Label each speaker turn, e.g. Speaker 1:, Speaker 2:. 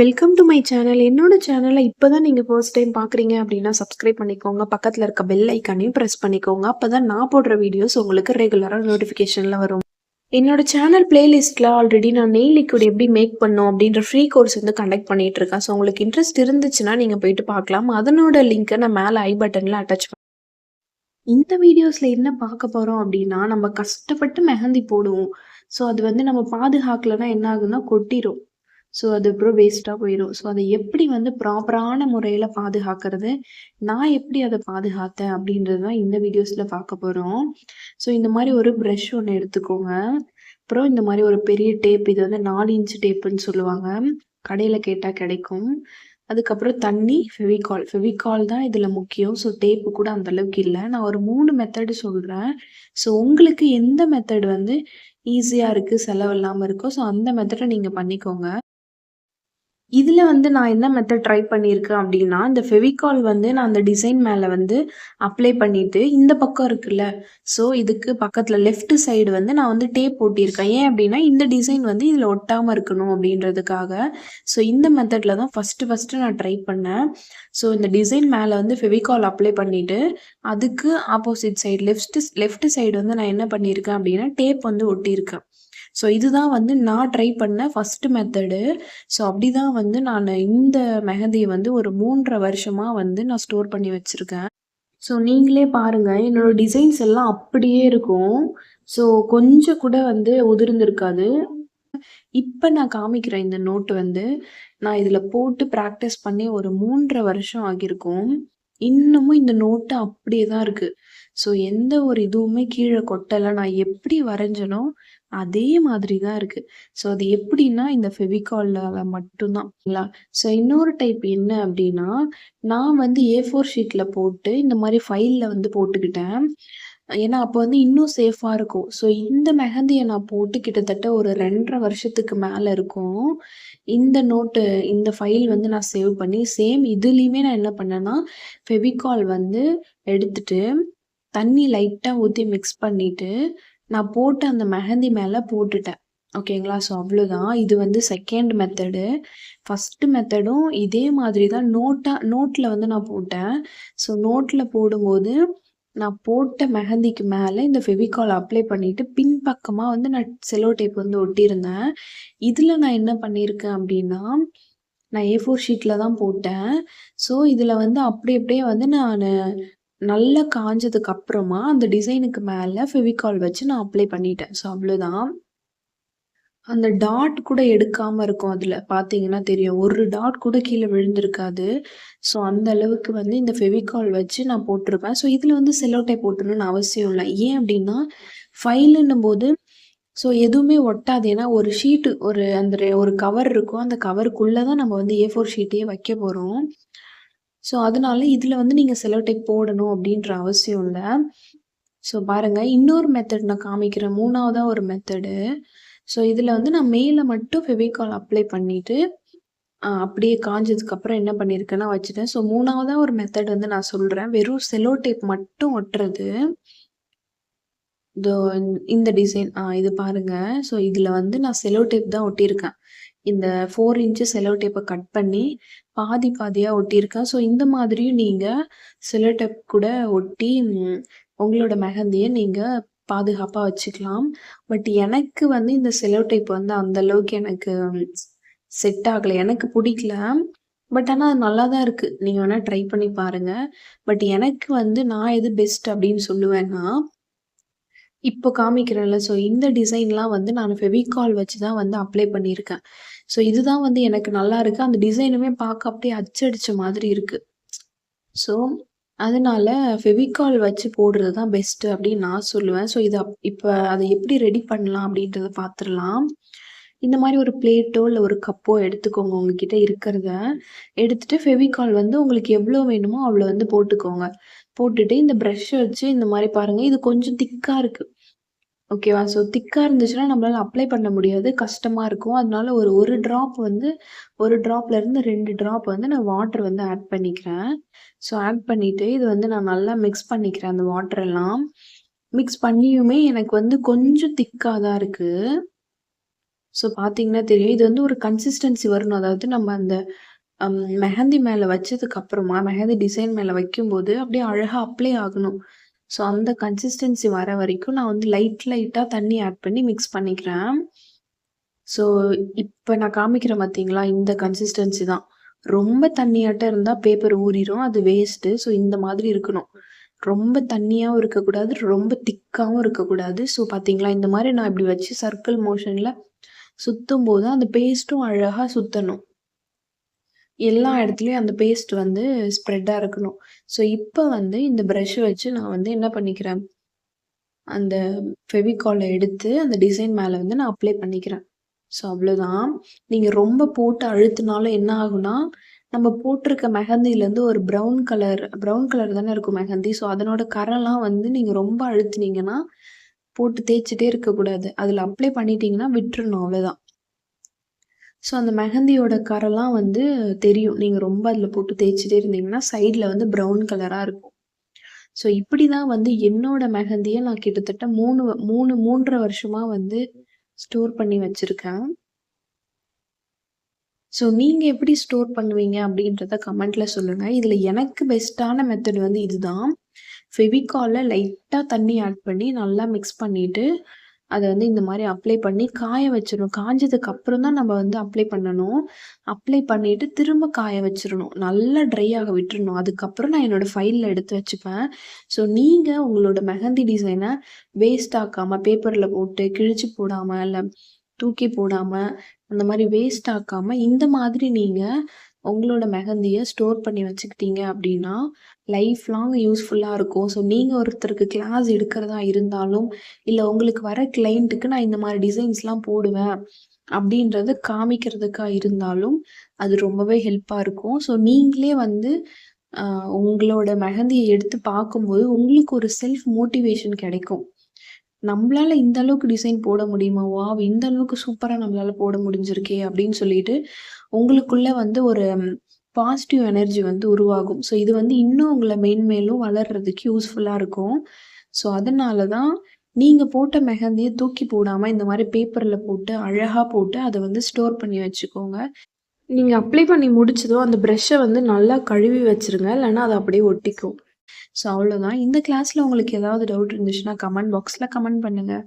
Speaker 1: Welcome to my channel என்னோட சேனலை இப்போ தான் நீங்கள் ஃபர்ஸ்ட் டைம் பார்க்குறீங்க அப்படின்னா சப்ஸ்கிரைப் பண்ணிக்கோங்க. பக்கத்தில் இருக்க பெல் ஐக்கானையும் ப்ரெஸ் பண்ணிக்கோங்க. அப்போ தான் நான் போடுற வீடியோஸ் உங்களுக்கு ரெகுலராக நோட்டிஃபிகேஷனில் வரும். என்னோட சேனல் பிளேலிஸ்ட்டில் ஆல்ரெடி நான் நெய் லிக்விட் எப்படி மேக் பண்ணும் அப்படின்ற ஃப்ரீ கோர்ஸ் வந்து கண்டக்ட் பண்ணிட்டு இருக்கேன். ஸோ உங்களுக்கு இன்ட்ரெஸ்ட் இருந்துச்சுன்னா நீங்கள் போயிட்டு பார்க்கலாம். அதனோட லிங்க்கை நான் மேலே ஐ பட்டனில் அட்டாச் பண்ணேன் இந்த வீடியோஸில் என்ன பார்க்க போகிறோம் அப்படின்னா நம்ம கஷ்டப்பட்டு மெஹந்தி போடுவோம். ஸோ அது வந்து நம்ம பாதுகாக்கலைன்னா என்ன ஆகுதுன்னா கொட்டிடும் ஸோ அது அப்புறம் வேஸ்ட்டாக போயிடும் ஸோ அதை எப்படி வந்து ப்ராப்பரான முறையில் பாதுகாக்கிறது? நான் எப்படி அதை பாதுகாத்தேன் அப்படின்றது தான் இந்த வீடியோஸில் பார்க்க போகிறோம் ஸோ இந்த மாதிரி ஒரு ப்ரஷ் ஒன்று எடுத்துக்கோங்க. அப்புறம் இந்த மாதிரி ஒரு பெரிய டேப் இது வந்து நாலு இன்ச்சு டேப்புன்னு சொல்லுவாங்க. கடையில் கேட்டால் கிடைக்கும். அதுக்கப்புறம் தண்ணி ஃபெவிகால் ஃபெவிகால் தான் இதில் முக்கியம். ஸோ டேப்பு கூட அந்த அளவுக்கு இல்லை. நான் ஒரு மூணு மெத்தடு சொல்கிறேன் ஸோ உங்களுக்கு எந்த மெத்தட் வந்து ஈஸியாக இருக்குது செலவு இல்லாமல் இருக்கோ ஸோ அந்த மெத்தடை நீங்கள் பண்ணிக்கோங்க. இதில் வந்து நான் என்ன மெத்தட் ட்ரை பண்ணியிருக்கேன் அப்படின்னா இந்த ஃபெவிகால் வந்து நான் அந்த டிசைன் மேலே வந்து அப்ளை பண்ணிவிட்டு இந்த பக்கம் இருக்குல்ல. ஸோ இதுக்கு பக்கத்தில் லெஃப்ட் சைடு வந்து நான் வந்து டேப் ஒட்டியிருக்கேன் ஏன் அப்படின்னா இந்த டிசைன் வந்து இதில் ஒட்டாமல் இருக்கணும் அப்படின்றதுக்காக. ஸோ இந்த மெத்தடில் தான் ஃபஸ்ட்டு ஃபஸ்ட்டு நான் ட்ரை பண்ணேன். ஸோ இந்த டிசைன் மேலே வந்து ஃபெவிகால் அப்ளை பண்ணிவிட்டு அதுக்கு opposite side left left side வந்து நான் என்ன பண்ணியிருக்கேன் அப்படின்னா டேப் வந்து ஒட்டியிருக்கேன். ஸோ இதுதான் வந்து நான் ட்ரை பண்ண ஃபஸ்ட்டு மெத்தடு ஸோ அப்படி தான் வந்து நான் இந்த மெஹந்தியை வந்து ஒரு மூன்றரை வருஷமாக வந்து நான் ஸ்டோர் பண்ணி வச்சுருக்கேன். ஸோ நீங்களே பாருங்கள் என்னோடய டிசைன்ஸ் எல்லாம் அப்படியே இருக்கும். ஸோ கொஞ்சம் கூட வந்து உதிர்ந்துருக்காது. இப்போ நான் காமிக்கிறேன் இந்த நோட்டு வந்து. நான் இதில் போட்டு ப்ராக்டிஸ் பண்ணி ஒரு மூன்றரை வருஷம் ஆகியிருக்கும். இன்னமும் இந்த நோட்டு அப்படியே தான் இருக்குது ஸோ எந்த ஒரு இதுவுமே கீழே கொட்டலை. நான் எப்படி வரைஞ்சனோ அதே மாதிரி தான் இருக்குது ஸோ அது எப்படின்னா இந்த ஃபெவிகாலில் மட்டும்தான் இல்லைங்களா? ஸோ இன்னொரு டைப் என்ன அப்படின்னா நான் வந்து ஏ ஃபோர் ஷீட்டில் போட்டு இந்த மாதிரி ஃபைலில் வந்து போட்டுக்கிட்டேன். ஏன்னா அப்போ வந்து இன்னும் சேஃபாக இருக்கும். ஸோ இந்த மெஹந்தியை நான் போட்டு கிட்டத்தட்ட ஒரு ரெண்டரை வருஷத்துக்கு மேலே இருக்கும். இந்த நோட்டு இந்த ஃபைல் வந்து நான் சேவ் பண்ணி சேம் இதுலேயுமே நான் என்ன பண்ணேன்னா ஃபெவிகால் வந்து எடுத்துட்டு தண்ணி லைட்டாக ஊற்றி மிக்ஸ் பண்ணிவிட்டு நான் போட்டு அந்த மெஹந்தி மேலே போட்டுட்டேன். ஓகேங்களா? ஸோ அவ்வளோதான் இது வந்து செகண்ட் மெத்தடு ஃபஸ்ட்டு மெத்தடும் இதே மாதிரி தான் நோட்டாக நோட்டில் வந்து நான் போட்டேன். ஸோ நோட்டில் போடும்போது நான் போட்ட மெஹந்திக்கு மேலே இந்த ஃபெவிகால் அப்ளை பண்ணிவிட்டு பின்பக்கமாக வந்து நான் செலோ டேப் வந்து ஒட்டியிருந்தேன். இதில் நான் என்ன பண்ணியிருக்கேன் அப்படின்னா நான் ஏ ஃபோர் ஷீட்டில் தான் போட்டேன். ஸோ இதில் வந்து அப்படி அப்படியே வந்து நான் நல்லா காஞ்சதுக்கு அப்புறமா அந்த டிசைனுக்கு மேலே ஃபெவிகால் வச்சு நான் அப்ளை பண்ணிட்டேன். ஸோ அவ்வளோதான் அந்த டாட் கூட எடுக்காமல் இருக்கும் அதில். பார்த்தீங்கன்னா தெரியும். ஒரு டாட் கூட கீழே விழுந்திருக்காது. ஸோ அந்த அளவுக்கு வந்து இந்த ஃபெவிகால் வச்சு நான் போட்டிருப்பேன். ஸோ இதில் வந்து செலோட்டை போட்டணும்னு அவசியம் இல்லை. ஏன் அப்படின்னா ஃபைலுன்னும் போது ஸோ எதுவுமே ஒட்டாது. ஏன்னா ஒரு ஷீட்டு ஒரு அந்த ஒரு கவர் இருக்கும். அந்த கவருக்குள்ளே தான் நம்ம வந்து ஏ ஃபோர் ஷீட்டையே வைக்க போகிறோம் ஸோ அதனால இதில் வந்து நீங்கள் செலோ டேப் போடணும் அப்படின்ற அவசியம் இல்லை. ஸோ பாருங்கள் இன்னொரு மெத்தட் நான் காமிக்கிறேன். மூணாவதாக ஒரு மெத்தடு ஸோ இதில் வந்து நான் மேலே மட்டும் ஃபெவிகால் அப்ளை பண்ணிவிட்டு அப்படியே காஞ்சதுக்கப்புறம் என்ன பண்ணியிருக்கேன்னா வச்சுட்டேன். ஸோ மூணாவதாக ஒரு மெத்தட் வந்து நான் சொல்கிறேன் வெறும் செலோ டேப் மட்டும் ஒட்டுறது. இந்த டிசைன் இது பாருங்கள் ஸோ இதில் வந்து நான் செலோ டேப் தான் ஒட்டியிருக்கேன். இந்த ஃபோர் இன்ச்சு செலோ டேப்பை கட் பண்ணி பாதி பாதியாக ஒட்டியிருக்கேன். ஸோ இந்த மாதிரியும் நீங்கள் செலோ டேப் கூட ஒட்டி உங்களோட மெஹந்தியை நீங்கள் பாதுகாப்பாக வச்சுக்கலாம். பட் எனக்கு வந்து இந்த செலோ டைப் வந்து அந்த அளவுக்கு எனக்கு செட் ஆகலை. எனக்கு பிடிக்கல. பட் ஆனால் அது நல்லா தான் இருக்குது நீங்கள் வேணால் ட்ரை பண்ணி பாருங்கள் பட் எனக்கு வந்து நான் எது பெஸ்ட் அப்படின்னு சொல்லுவேன்னா இப்போ காமிக்கிறேன்ல. ஸோ இந்த டிசைன்லாம் வந்து நான் ஃபெவிகால் வச்சு தான் வந்து அப்ளை பண்ணியிருக்கேன். ஸோ இதுதான் வந்து எனக்கு நல்லா இருக்குது அந்த டிசைனுமே பார்க்க அப்படியே அச்சடித்த மாதிரி இருக்குது ஸோ அதனால ஃபெவிகால் வச்சு போடுறது தான் பெஸ்ட்டு அப்படின்னு நான் சொல்லுவேன். ஸோ இதை இப்போ அதை எப்படி ரெடி பண்ணலாம் அப்படின்றத பார்த்துடலாம் இந்த மாதிரி ஒரு பிளேட்டோ இல்லை ஒரு கப்போ எடுத்துக்கோங்க. உங்ககிட்ட இருக்கிறத எடுத்துகிட்டு ஃபெவிகால் வந்து உங்களுக்கு எவ்வளோ வேணுமோ அவ்வளோ வந்து போட்டுக்கோங்க. போட்டுட்டு இந்த ப்ரஷ்ஷை வச்சு இந்த மாதிரி பாருங்கள் இது கொஞ்சம் திக்காக இருக்குது ஓகேவா ஸோ திக்காக இருந்துச்சுன்னா நம்மளால் அப்ளை பண்ண முடியாது. கஷ்டமாக இருக்கும். அதனால ஒரு ஒரு ட்ராப் வந்து ஒரு ட்ராப்லேருந்து ரெண்டு ட்ராப் வந்து நான் வாட்டர் வந்து ஆட் பண்ணிக்கிறேன். ஸோ ஆட் பண்ணிவிட்டு இது வந்து நான் நல்லா மிக்ஸ் பண்ணிக்கிறேன் அந்த வாட்டரெல்லாம் மிக்ஸ் பண்ணியுமே எனக்கு வந்து கொஞ்சம் திக்காக தான் இருக்குது ஸோ பார்த்தீங்கன்னா தெரியும். இது வந்து ஒரு கன்சிஸ்டன்சி வரணும். அதாவது நம்ம அந்த மெஹந்தி மேலே வச்சதுக்கு அப்புறமா, மெஹந்தி டிசைன் மேலே வைக்கும்போது அப்படியே அழகாக அப்ளை ஆகணும். ஸோ அந்த கன்சிஸ்டன்சி வர வரைக்கும் நான் வந்து லைட் லைட்டாக தண்ணி ஆட் பண்ணி மிக்ஸ் பண்ணிக்கிறேன். ஸோ இப்போ நான் காமிக்கிறேன் பார்த்தீங்களா? இந்த கன்சிஸ்டன்சி தான். ரொம்ப தண்ணியாட்டம் இருந்தால் பேப்பர் ஊறிரும். அது வேஸ்ட்டு. ஸோ இந்த மாதிரி இருக்கணும். ரொம்ப தண்ணியாகவும் இருக்கக்கூடாது. ரொம்ப திக்காகவும் இருக்கக்கூடாது. ஸோ பார்த்தீங்களா? இந்த மாதிரி நான் இப்படி வச்சு சர்க்கிள் மோஷனில் சுத்தும்போது அந்த பேஸ்ட்டும் அழகா சுத்தணும். எல்லா இடத்துலயும் அந்த பேஸ்ட் வந்து ஸ்ப்ரெட்டா இருக்கணும். ஸோ இப்ப வந்து இந்த பிரஷ் வச்சு நான் வந்து என்ன பண்ணிக்கிறேன், அந்த ஃபெவிகால எடுத்து அந்த டிசைன் மேல வந்து நான் அப்ளை பண்ணிக்கிறேன். ஸோ அவ்வளோதான். நீங்க ரொம்ப போட்டு அழுத்துனாலும் என்ன ஆகும்னா, நம்ம போட்டிருக்க மெஹந்திலேருந்து ஒரு ப்ரவுன் கலர் ப்ரவுன் கலர் தானே இருக்கும் மெஹந்தி. ஸோ அதனோட கரைலாம் வந்து நீங்க ரொம்ப அழுத்துனீங்கன்னா, போட்டு தேய்ச்சிட்டே இருக்கக்கூடாது. அதில் அப்ளை பண்ணிட்டீங்கன்னா விட்டுறணும் அவ்வளோதான். ஸோ அந்த மெஹந்தியோட கரெல்லாம் வந்து தெரியும். நீங்கள் ரொம்ப அதில் போட்டு தேய்ச்சிட்டே இருந்தீங்கன்னா, சைடில் வந்து ப்ரவுன் கலராக இருக்கும். ஸோ இப்படி தான் வந்து என்னோட மெஹந்தியை நான் கிட்டத்தட்ட மூணு மூணு மூன்றரை வருஷமாக வந்து ஸ்டோர் பண்ணி வச்சுருக்கேன் ஸோ நீங்கள் எப்படி ஸ்டோர் பண்ணுவீங்க அப்படின்றத கமெண்ட்ல சொல்லுங்கள் இதில் எனக்கு பெஸ்ட்டான மெத்தட் வந்து இதுதான். ஃபெவிகாலில் லைட்டாக தண்ணி ஆட் பண்ணி நல்லா மிக்ஸ் பண்ணிவிட்டு அதை வந்து இந்த மாதிரி அப்ளை பண்ணி காய வச்சிடணும் காஞ்சதுக்கு அப்புறம் தான் நம்ம வந்து அப்ளை பண்ணணும். அப்ளை பண்ணிட்டு திரும்ப காய வச்சிடணும் நல்லா ட்ரை ஆக விட்டுறணும். அதுக்கப்புறம் நான் என்னோட ஃபைலில் எடுத்து வச்சுப்பேன். ஸோ நீங்கள் உங்களோட மெஹந்தி டிசைனை வேஸ்ட் ஆக்காமல் பேப்பரில் போட்டு கிழிச்சு போடாமல் இல்லை தூக்கி போடாம, அந்த மாதிரி வேஸ்ட் ஆக்காம இந்த மாதிரி நீங்க உங்களோட மெஹந்தியை ஸ்டோர் பண்ணி வச்சுக்கிட்டீங்க அப்படின்னா, லைஃப் லாங் யூஸ்ஃபுல்லாக இருக்கும். ஸோ நீங்கள் ஒருத்தருக்கு கிளாஸ் எடுக்கிறதா இருந்தாலும், இல்லை உங்களுக்கு வர கிளைண்ட்டுக்கு நான் இந்த மாதிரி டிசைன்ஸ்லாம் போடுவேன் அப்படின்றது காமிக்கிறதுக்காக இருந்தாலும், அது ரொம்பவே ஹெல்ப்பாக இருக்கும். ஸோ நீங்களே வந்து உங்களோட மெஹந்திய எடுத்து பார்க்கும்போது, உங்களுக்கு ஒரு செல்ஃப் மோட்டிவேஷன் கிடைக்கும். நம்மளால இந்த அளவுக்கு டிசைன் போட முடியுமா? வா இந்த அளவுக்கு சூப்பரா நம்மளால போட முடிஞ்சிருக்கே! அப்படின்னு சொல்லிட்டு, உங்களுக்குள்ள வந்து ஒரு பாசிட்டிவ் எனர்ஜி வந்து உருவாகும். ஸோ இது வந்து இன்னும் உங்களை மேன்மேலும் வளர்றதுக்கு யூஸ்ஃபுல்லா இருக்கும். ஸோ அதனால தான் நீங்க போட்ட மெஹந்தியை தூக்கி போடாம இந்த மாதிரி பேப்பர்ல போட்டு, அழகா போட்டு அதை வந்து ஸ்டோர் பண்ணி வச்சுக்கோங்க. நீங்க அப்ளை பண்ணி முடிச்சதும் அந்த ப்ரெஷ்ஷை வந்து நல்லா கழுவி வச்சுருங்க. இல்லைன்னா அது அப்படியே ஒட்டிக்கும். ஸோ அவ்வளோதான். இந்த கிளாஸ்ல உங்களுக்கு ஏதாவது டவுட் இருந்துச்சுன்னா கமெண்ட் பாக்ஸ்ல கமெண்ட் பண்ணுங்க.